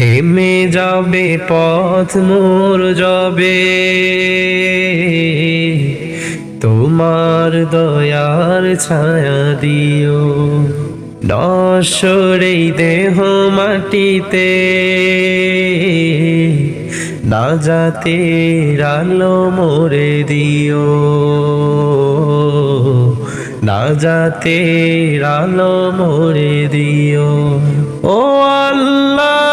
থেমে যাবে পথ মোর যাবে তোমার দয়ার ছায়া দিও। নশ্বরেই দেহ মাটিতে। না যাতে আলো মোরে দিও। না যাতে আলো মোরে দিও। ও আল্লাহ!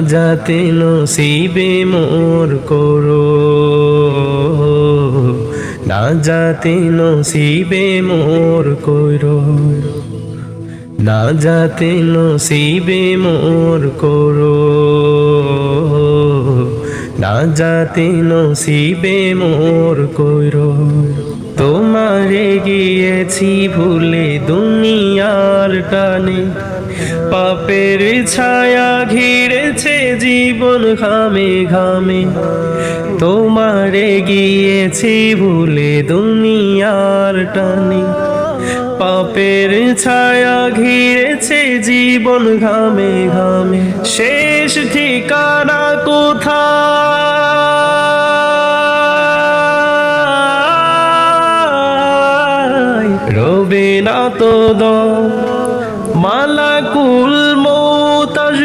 যাতে নসিবে মোর করো। না যাতে নসিবে মোর করো। না যাতে নসিবে মোর করো। না যাতে নসিবে মোর করো। তোমারে গিয়েছি ভুলে দুনিয়ার টানে। পাপের ছায়া ঘিরেছে জীবন ঘামে ঘামে। তোমারে গিয়েছি ভুলে দুনিয়ার টানে। পাপের ছায়া ঘিরেছে জীবন ঘামে ঘামে। শেষ ঠিকানা কোথায়? রবে না তো দম মালাকুল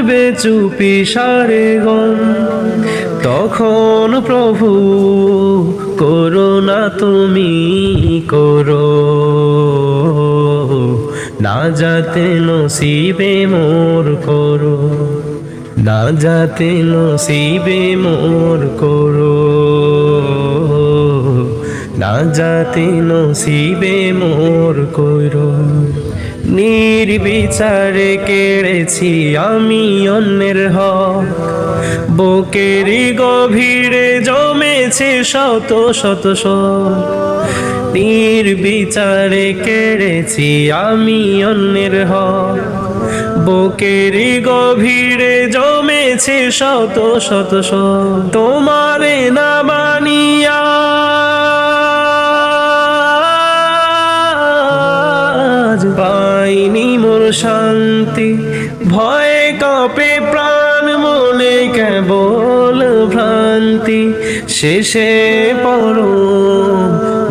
আসবে চুপি সারে গন তখন প্রভু, করো না তুমি করো। না যাতে নসিবে মোর করো। না যাতে নসিবে মোর করো। না যাতে নসিবে মোর করো নির্বিচারে কেড়েছি আমি অন্যের হক। বুকের গভীরে জমেছে শত শত নির্বিচারে কেড়েছি আমি অন্যের হক। বুকের গভীরে জমেছে শত শত শত তোমারে না মানিয়া শান্তি। ভয়ে কাঁপে প্রাণ, মনে কেবল ভ্রান্তি। শেষে পড়ো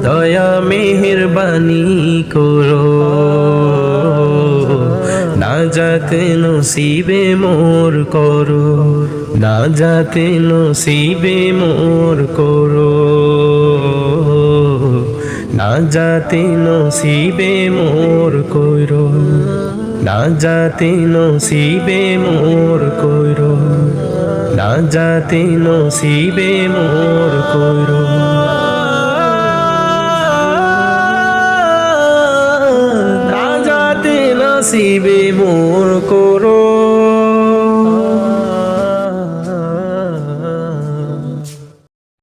দয়া মেহেরবানি করো। না যাতে নসিবে মোর করো, না যাতে নসিবে মোর করো। না যাতে নসিবে মোর কইরো না যাতে নসিবে মোর কইরো। না যাতে নসিবে মোর কইরো। না যাতে নসিবে মোর